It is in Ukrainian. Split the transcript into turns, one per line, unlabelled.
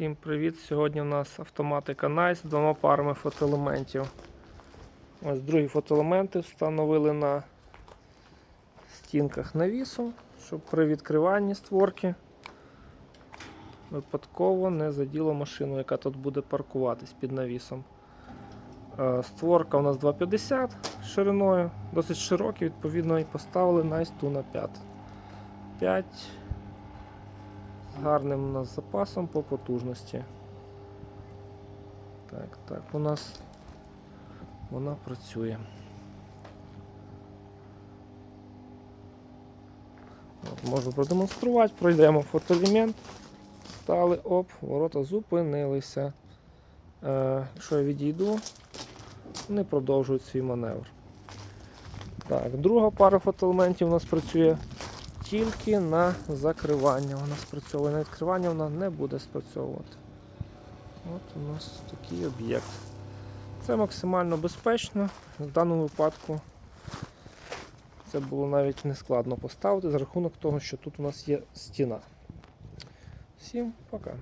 Всім привіт! Сьогодні у нас автоматика NICE з двома парами фотоелементів. Ось другі фотоелементи встановили на стінках навісу, щоб при відкриванні створки випадково не заділо машину, яка тут буде паркуватись під навісом. Е, Створка у нас 2,50 шириною, досить широкі, відповідно, і поставили NICE ту на 5. 5 з гарним у нас запасом по потужності. Так, так, у нас вона працює. От, можу продемонструвати, пройдемо фотоелемент, стали, оп, ворота зупинилися. Е, якщо я відійду, вони продовжують свій маневр. Так, друга пара фотоелементів у нас працює тільки на закривання. Вона спрацьовує. На відкривання вона не буде спрацьовувати. От у нас такий об'єкт. Це максимально безпечно. В даному випадку це було навіть не складно поставити за рахунок того, що тут у нас є стіна. Всім пока.